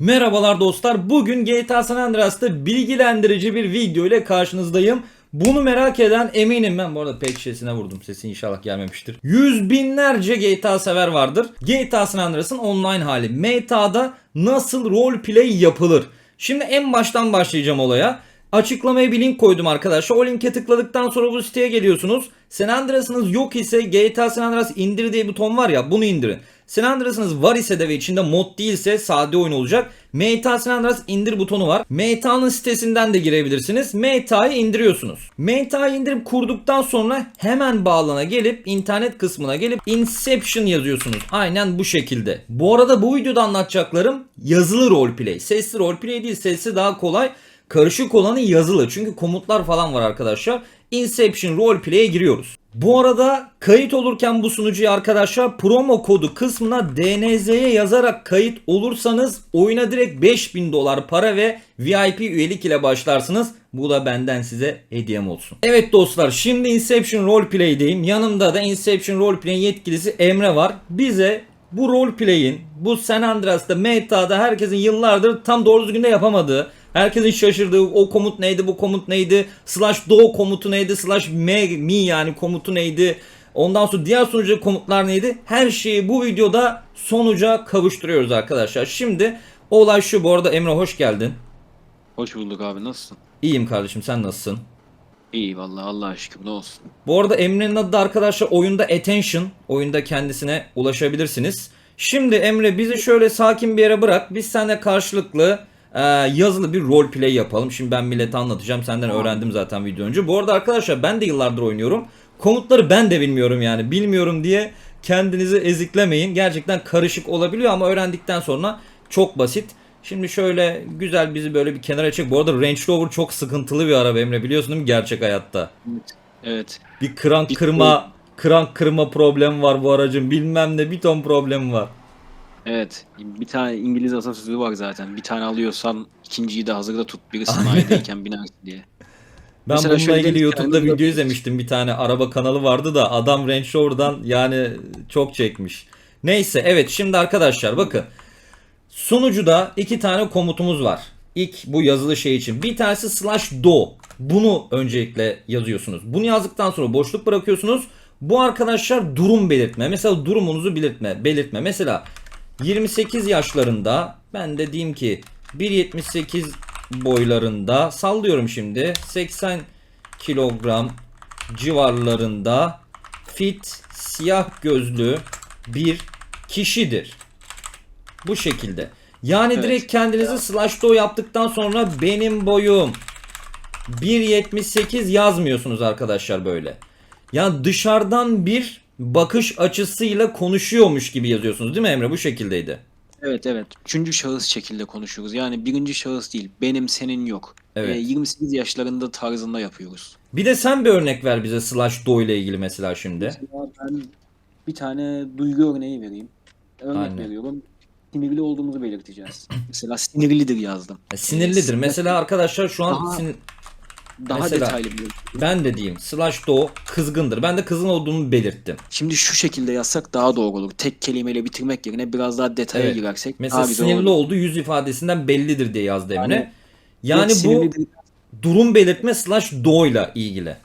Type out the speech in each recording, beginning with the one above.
Merhabalar dostlar. Bugün GTA San Andreas'ta bilgilendirici bir video ile karşınızdayım. Bunu merak eden eminim ben bu arada pek şişesine vurdum sesi inşallah gelmemiştir. Yüz binlerce GTA sever vardır. GTA San Andreas'ın online hali. Meta'da nasıl roleplay yapılır? Şimdi en baştan başlayacağım olaya. Açıklamaya bir link koydum arkadaşlar. O linke tıkladıktan sonra bu siteye geliyorsunuz. San Andreas'ınız yok ise GTA San Andreas indir diye buton var ya bunu indirin. San Andreas'ınız var ise de ve içinde mod değilse sade oyun olacak. Meta San Andreas indir butonu var. Meta'nın sitesinden de girebilirsiniz. Meta'yı indiriyorsunuz. Meta'yı indirip kurduktan sonra hemen bağlana gelip internet kısmına gelip Inception yazıyorsunuz. Aynen bu şekilde. Bu arada bu videoda anlatacaklarım yazılı roleplay. Sesli roleplay değil sesli daha kolay. Karışık olanı yazılı. Çünkü komutlar falan var arkadaşlar. Inception Roleplay'e giriyoruz. Bu arada kayıt olurken bu sunucuya arkadaşlar promo kodu kısmına DNZ'ye yazarak kayıt olursanız oyuna direkt 5000 dolar para ve VIP üyelik ile başlarsınız. Bu da benden size hediyem olsun. Evet dostlar şimdi Inception Roleplay'deyim. Yanımda da Inception Roleplay'in yetkilisi Emre var. Bize bu roleplay'in bu San Andreas'ta meta'da herkesin yıllardır tam doğru düzgün de yapamadığı Herkesin şaşırdığı o komut neydi bu komut neydi slash do komutu neydi slash me, mi yani komutu neydi ondan sonra diğer sunucu komutlar neydi her şeyi bu videoda sonuca kavuşturuyoruz arkadaşlar. Şimdi olay şu bu arada Emre hoş geldin. Hoş bulduk abi nasılsın? İyiyim kardeşim sen nasılsın? İyi vallahi Allah'a şükür ne olsun. Bu arada Emre'nin adı da arkadaşlar oyunda Attention. Oyunda kendisine ulaşabilirsiniz. Şimdi Emre bizi şöyle sakin bir yere bırak. Biz seninle karşılıklı e, yazılı bir roleplay yapalım. Şimdi ben millete anlatacağım. Senden öğrendim zaten video önce. Bu arada arkadaşlar ben de yıllardır oynuyorum. Komutları ben de bilmiyorum yani. Bilmiyorum diye kendinizi eziklemeyin. Gerçekten karışık olabiliyor ama öğrendikten sonra çok basit. Şimdi şöyle güzel bizi böyle bir kenara çek. Bu arada Range Rover çok sıkıntılı bir araba Emre biliyorsun değil mi gerçek hayatta? Evet. Bir krank kırma krank kırma problem var bu aracın. Bilmem ne bir ton problem var. Evet. Bir tane İngiliz atasözü var zaten. Bir tane alıyorsan ikinciyi de hazırda tut. Biri sanayideyken binersin diye. Ben Mesela bununla ilgili YouTube'da video izlemiştim. Bir tane araba kanalı vardı da adam Range Rover'dan yani çok çekmiş. Neyse evet şimdi arkadaşlar bakın. Sunucuda iki tane komutumuz var. İlk bu yazılı şey için. Bir tanesi slash do. Bunu öncelikle yazıyorsunuz. Bunu yazdıktan sonra boşluk bırakıyorsunuz. Bu arkadaşlar durum belirtme. Mesela durumunuzu belirtme. belirtme. Mesela 28 yaşlarında ben de diyeyim ki 1.78 boylarında sallıyorum şimdi 80 kilogram civarlarında fit siyah gözlü bir kişidir. Bu şekilde. Yani Evet. direkt kendinizi slash do yaptıktan sonra benim boyum 1.78 yazmıyorsunuz arkadaşlar böyle. Yani dışarıdan bir bakış açısıyla konuşuyormuş gibi yazıyorsunuz değil mi Emre? Bu şekildeydi. Evet evet. Üçüncü şahıs şekilde konuşuyoruz. Yani birinci şahıs değil. Benim senin yok. Evet. Ee, 28 yaşlarında tarzında yapıyoruz. Bir de sen bir örnek ver bize slash do ile ilgili mesela şimdi. Mesela ben bir tane duygu örneği vereyim. Örnek Aynen. veriyorum. Sinirli olduğumuzu belirteceğiz. Mesela sinirlidir yazdım. E, Sinirlidir. Mesela arkadaşlar şu an Daha- sin- Daha mesela- detaylı bir ben de diyeyim slash do kızgındır. Ben de kızgın olduğumu belirttim. Şimdi şu şekilde yazsak daha doğru olur. Tek kelimeyle bitirmek yerine biraz daha detaya Evet. girersek Mesela güzel sinirli olur. olduğu yüz ifadesinden bellidir diye yazdı Emre. Yani- bu durum belirtme slash do ile ilgili.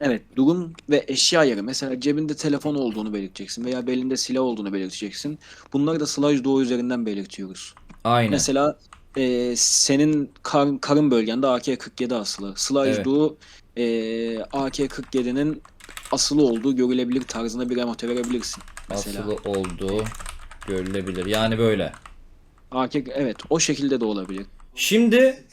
Evet durum ve eşya yeri. Mesela cebinde telefon olduğunu belirteceksin veya belinde silah olduğunu belirteceksin. Bunları da slash doğu üzerinden belirtiyoruz. Aynen. Mesela e, senin kar, karın bölgende AK-47 asılı. Slash Evet. doğu e, AK-47'nin asılı olduğu görülebilir tarzında bir emote verebilirsin. Mesela. Asılı olduğu görülebilir. Yani böyle. AK, evet o şekilde de olabilir. Şimdi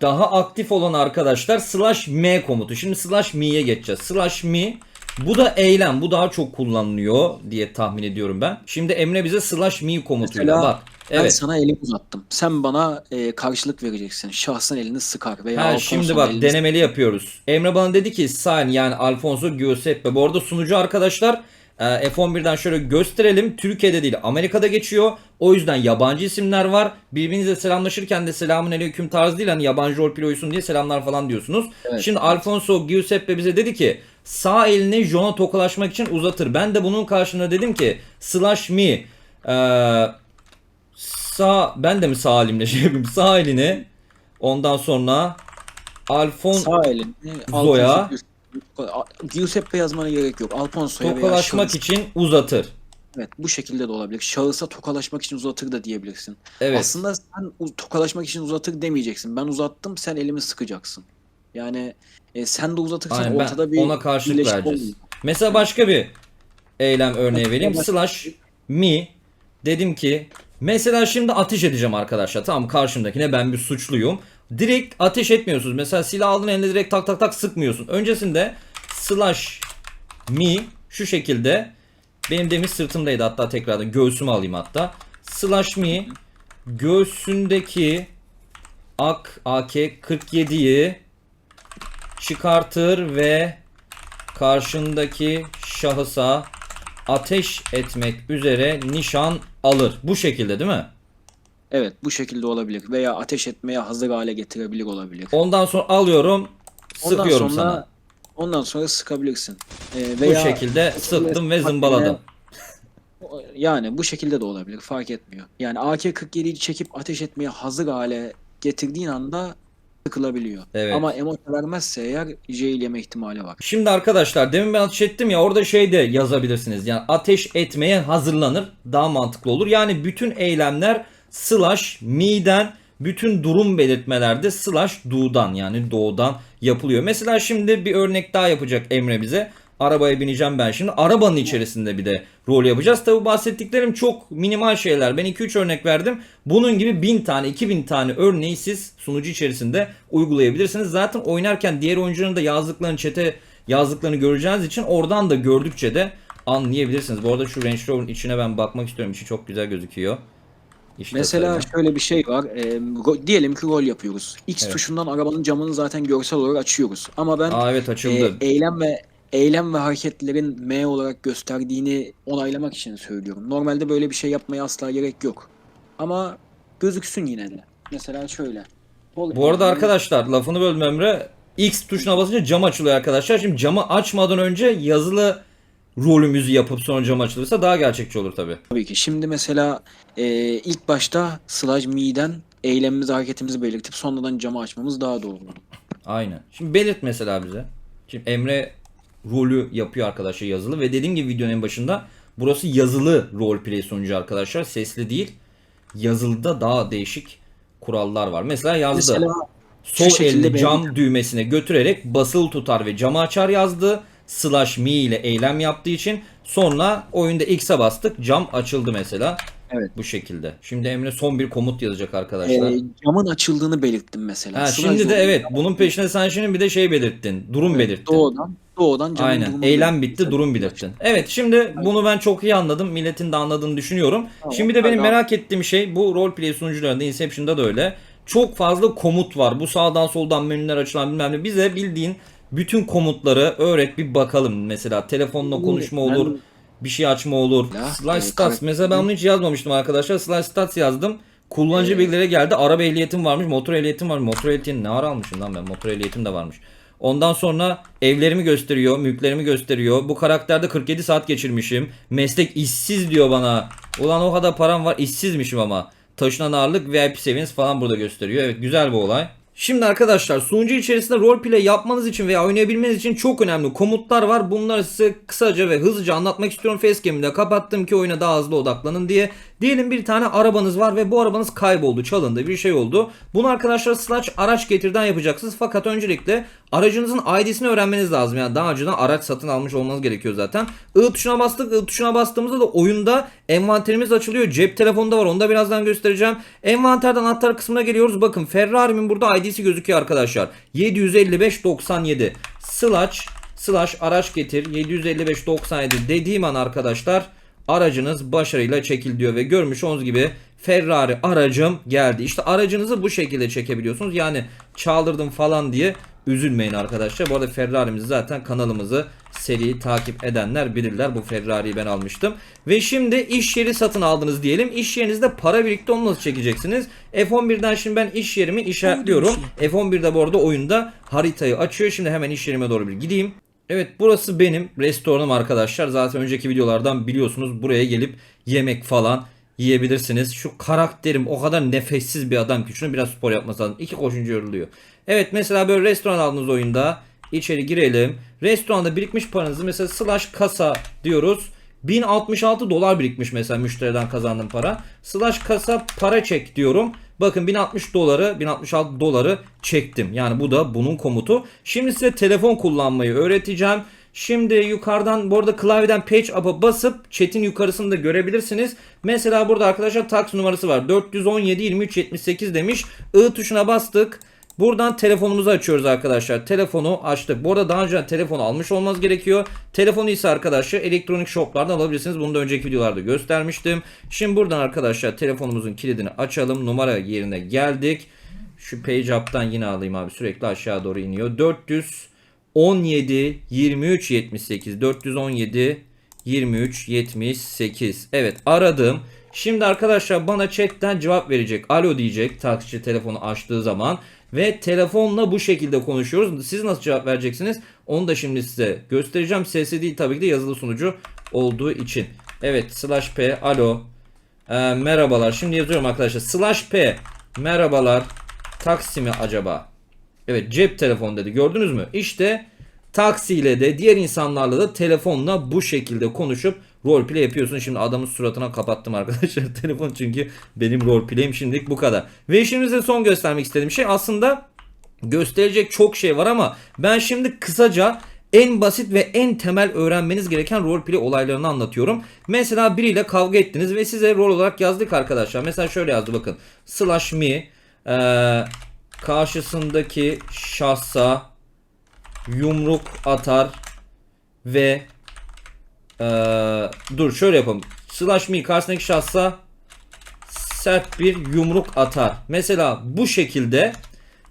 daha aktif olan arkadaşlar slash m komutu. Şimdi slash me'ye geçeceğiz. Slash me bu da eylem. Bu daha çok kullanılıyor diye tahmin ediyorum ben. Şimdi Emre bize slash me komutuyla Mesela bak. Ben Evet. sana elimi uzattım. Sen bana e, karşılık vereceksin. Şahsın elini sıkar veya Ha, şimdi bak elini denemeli yapıyoruz. Emre bana dedi ki San yani Alfonso Giuseppe. Bu arada sunucu arkadaşlar e, F11'den şöyle gösterelim. Türkiye'de değil Amerika'da geçiyor. O yüzden yabancı isimler var. Birbirinizle selamlaşırken de selamun aleyküm tarzı değil. Hani yabancı roleplay oysun diye selamlar falan diyorsunuz. Evet. Şimdi Alfonso Giuseppe bize dedi ki sağ elini Jon'a tokalaşmak için uzatır. Ben de bunun karşılığında dedim ki slash me e, Sağ ben de mi sağ elimle şey yapayım? Sağ elini ondan sonra Alfon Sağ elini Zoya. Giuseppe- yazmana gerek yok. Alfonso'ya tokalaşmak için uzatır. Evet bu şekilde de olabilir. Şahısa tokalaşmak için uzatır da diyebilirsin. Evet. Aslında sen tokalaşmak için uzatır demeyeceksin. Ben uzattım sen elimi sıkacaksın. Yani e, sen de uzatırsan Aynen, ben ortada bir ona karşılık birleşik vereceğiz. olmuyor. Mesela başka bir eylem örneği vereyim. Slash me dedim ki mesela şimdi ateş edeceğim arkadaşlar. Tamam karşımdakine ben bir suçluyum. Direkt ateş etmiyorsunuz. Mesela silah aldın elinde direkt tak tak tak sıkmıyorsun. Öncesinde slash me şu şekilde benim demiş sırtımdaydı hatta tekrardan göğsümü alayım hatta. Slash me göğsündeki AK AK-47'yi çıkartır ve karşındaki şahısa ateş etmek üzere nişan alır. Bu şekilde değil mi? Evet bu şekilde olabilir. Veya ateş etmeye hazır hale getirebilir olabilir. Ondan sonra alıyorum, Ondan sıkıyorum sonra, sana. Ondan sonra sıkabilirsin. Ee, Bu veya şekilde sıktım ve zımbaladım. Yani bu şekilde de olabilir. Fark etmiyor. Yani AK-47'yi çekip ateş etmeye hazır hale getirdiğin anda sıkılabiliyor. Evet. Ama emote vermezse eğer jail yeme ihtimali var. Şimdi arkadaşlar demin ben ateş ettim ya orada şey de yazabilirsiniz. Yani ateş etmeye hazırlanır. Daha mantıklı olur. Yani bütün eylemler slash me'den bütün durum belirtmelerde slash do'dan yani doğudan yapılıyor. Mesela şimdi bir örnek daha yapacak Emre bize. Arabaya bineceğim ben şimdi. Arabanın içerisinde bir de rol yapacağız. Tabi bahsettiklerim çok minimal şeyler. Ben 2-3 örnek verdim. Bunun gibi 1000 tane 2000 tane örneği siz sunucu içerisinde uygulayabilirsiniz. Zaten oynarken diğer oyuncuların da yazdıklarını çete yazdıklarını göreceğiniz için oradan da gördükçe de anlayabilirsiniz. Bu arada şu Range Rover'ın içine ben bakmak istiyorum. İçi çok güzel gözüküyor. İşte Mesela tabii. şöyle bir şey var. Ee, ro- diyelim ki rol yapıyoruz. X Evet. tuşundan arabanın camını zaten görsel olarak açıyoruz. Ama ben Aa evet açıldı. e, eylem ve eylem ve hareketlerin M olarak gösterdiğini onaylamak için söylüyorum. Normalde böyle bir şey yapmaya asla gerek yok. Ama gözüksün yine de. Mesela şöyle. Sol Bu arada arkadaşlar lafını bölme Emre. X tuşuna basınca cam açılıyor arkadaşlar. Şimdi camı açmadan önce yazılı rolümüzü yapıp sonra cam açılırsa daha gerçekçi olur tabi. Tabii ki. Şimdi mesela e, ilk başta slash me'den eylemimizi, hareketimizi belirtip sonradan camı açmamız daha doğru. Aynen. Şimdi belirt mesela bize. Şimdi Emre rolü yapıyor arkadaşlar yazılı ve dediğim gibi videonun en başında burası yazılı roleplay sunucu arkadaşlar. Sesli değil. Yazılıda daha değişik kurallar var. Mesela yazdı. Mesela Sol elini benim- cam düğmesine götürerek basılı tutar ve camı açar yazdı. Slash me ile eylem yaptığı için sonra oyunda X'e bastık cam açıldı mesela. Evet. Bu şekilde. Şimdi Emre son bir komut yazacak arkadaşlar. e, camın açıldığını belirttim mesela. ha, şimdi de evet bunun peşine sen şimdi bir de şey belirttin. Durum belirttin. Doğudan, doğudan camın Aynen. durumunu Eylem belirttim. bitti, durum belirttin. Evet, şimdi bunu ben çok iyi anladım. Milletin de anladığını düşünüyorum. Tamam, şimdi de benim merak ettiğim şey bu roleplay sunucularında Inception'da da öyle. Çok fazla komut var. Bu sağdan soldan menüler açılan bilmem ne. Bize bildiğin bütün komutları öğret bir bakalım. Mesela telefonla konuşma Ben- olur. Bir şey açma olur. Ya, Slash e, stats. Mesela ben bunu hiç yazmamıştım arkadaşlar. Slash stats yazdım. Kullanıcı Ee, bilgileri geldi. Araba ehliyetim varmış. Motor ehliyetim var. Motor ehliyetini ne ara almışım lan ben. Motor ehliyetim de varmış. Ondan sonra evlerimi gösteriyor, mülklerimi gösteriyor. Bu karakterde 47 saat geçirmişim. Meslek işsiz diyor bana. Ulan o kadar param var, işsizmişim ama. Taşınan ağırlık VIP seviyeniz falan burada gösteriyor. Evet güzel bir olay. Şimdi arkadaşlar sunucu içerisinde roleplay yapmanız için veya oynayabilmeniz için çok önemli komutlar var. Bunları size kısaca ve hızlıca anlatmak istiyorum. Facecam'i de kapattım ki oyuna daha hızlı odaklanın diye. Diyelim bir tane arabanız var ve bu arabanız kayboldu, çalındı, bir şey oldu. Bunu arkadaşlar slash araç getirden yapacaksınız. Fakat öncelikle aracınızın ID'sini öğrenmeniz lazım. Yani daha önceden araç satın almış olmanız gerekiyor zaten. I tuşuna bastık. I tuşuna bastığımızda da oyunda envanterimiz açılıyor. Cep telefonu da var. Onu da birazdan göstereceğim. Envanterden anahtar kısmına geliyoruz. Bakın Ferrari'min burada ID'si gözüküyor arkadaşlar. 75597 slash slash araç getir 75597 dediğim an arkadaşlar aracınız başarıyla çekil diyor ve görmüş olduğunuz gibi Ferrari aracım geldi. İşte aracınızı bu şekilde çekebiliyorsunuz. Yani çaldırdım falan diye üzülmeyin arkadaşlar. Bu arada Ferrari'mizi zaten kanalımızı seri takip edenler bilirler. Bu Ferrari'yi ben almıştım. Ve şimdi iş yeri satın aldınız diyelim. İş yerinizde para birikti onu nasıl çekeceksiniz? F11'den şimdi ben iş yerimi işaretliyorum. F11'de bu arada oyunda haritayı açıyor. Şimdi hemen iş yerime doğru bir gideyim. Evet burası benim restoranım arkadaşlar. Zaten önceki videolardan biliyorsunuz buraya gelip yemek falan yiyebilirsiniz. Şu karakterim o kadar nefessiz bir adam ki şunu biraz spor yapması lazım. İki koşunca yoruluyor. Evet mesela böyle restoran aldığınız oyunda içeri girelim. Restoranda birikmiş paranızı mesela slash kasa diyoruz. 1066 dolar birikmiş mesela müşteriden kazandığım para. Slash kasa para çek diyorum. Bakın 1060 doları 1066 doları çektim. Yani bu da bunun komutu. Şimdi size telefon kullanmayı öğreteceğim. Şimdi yukarıdan bu arada klavyeden page up'a basıp chat'in yukarısını da görebilirsiniz. Mesela burada arkadaşlar tax numarası var. 417 23 78 demiş. I tuşuna bastık. Buradan telefonumuzu açıyoruz arkadaşlar. Telefonu açtık. Bu arada daha önce telefonu almış olmanız gerekiyor. Telefonu ise arkadaşlar elektronik shoplardan alabilirsiniz. Bunu da önceki videolarda göstermiştim. Şimdi buradan arkadaşlar telefonumuzun kilidini açalım. Numara yerine geldik. Şu page up'tan yine alayım abi. Sürekli aşağı doğru iniyor. 417 23 78 417 23 78 Evet aradım. Şimdi arkadaşlar bana chatten cevap verecek. Alo diyecek taksici telefonu açtığı zaman. Ve telefonla bu şekilde konuşuyoruz. Siz nasıl cevap vereceksiniz? Onu da şimdi size göstereceğim. Sesli değil tabii ki de yazılı sunucu olduğu için. Evet slash p alo. Ee, merhabalar. Şimdi yazıyorum arkadaşlar. Slash p merhabalar. Taksi mi acaba? Evet cep telefonu dedi. Gördünüz mü? İşte taksiyle de diğer insanlarla da telefonla bu şekilde konuşup roleplay yapıyorsun. Şimdi adamın suratına kapattım arkadaşlar telefon çünkü benim roleplay'im şimdilik bu kadar. Ve şimdi size son göstermek istediğim şey aslında gösterecek çok şey var ama ben şimdi kısaca en basit ve en temel öğrenmeniz gereken roleplay olaylarını anlatıyorum. Mesela biriyle kavga ettiniz ve size rol olarak yazdık arkadaşlar. Mesela şöyle yazdı bakın. Slash me eee, karşısındaki şahsa yumruk atar ve eee, dur şöyle yapalım. Slash me karşısındaki şahsa sert bir yumruk atar. Mesela bu şekilde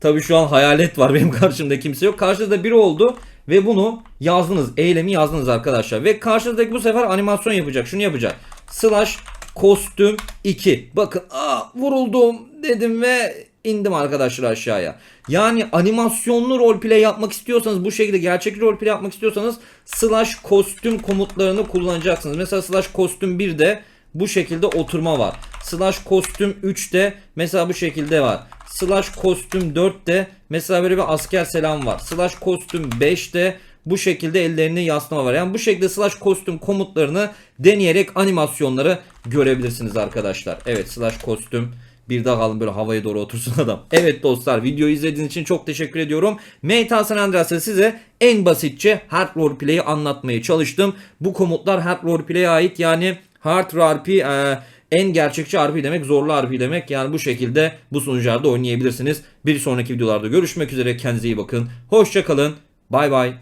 Tabii şu an hayalet var benim karşımda kimse yok. Karşıda biri oldu ve bunu yazdınız. Eylemi yazdınız arkadaşlar. Ve karşıdaki bu sefer animasyon yapacak. Şunu yapacak. Slash kostüm 2. Bakın aa vuruldum dedim ve indim arkadaşlar aşağıya. Yani animasyonlu roleplay yapmak istiyorsanız bu şekilde gerçek roleplay yapmak istiyorsanız slash kostüm komutlarını kullanacaksınız. Mesela slash kostüm 1'de bu şekilde oturma var. Slash kostüm 3'te mesela bu şekilde var. Slash kostüm 4'te mesela böyle bir asker selam var. Slash kostüm 5'te bu şekilde ellerini yaslama var. Yani bu şekilde slash kostüm komutlarını deneyerek animasyonları görebilirsiniz arkadaşlar. Evet slash kostüm bir daha alın böyle havaya doğru otursun adam. Evet dostlar videoyu izlediğiniz için çok teşekkür ediyorum. Meta San Andreas'ta size en basitçe hard roleplay'i anlatmaya çalıştım. Bu komutlar hard roleplay'e ait yani hard RP e, en gerçekçi RP demek zorlu RP demek. Yani bu şekilde bu sunucularda oynayabilirsiniz. Bir sonraki videolarda görüşmek üzere. Kendinize iyi bakın. Hoşçakalın. Bay bay.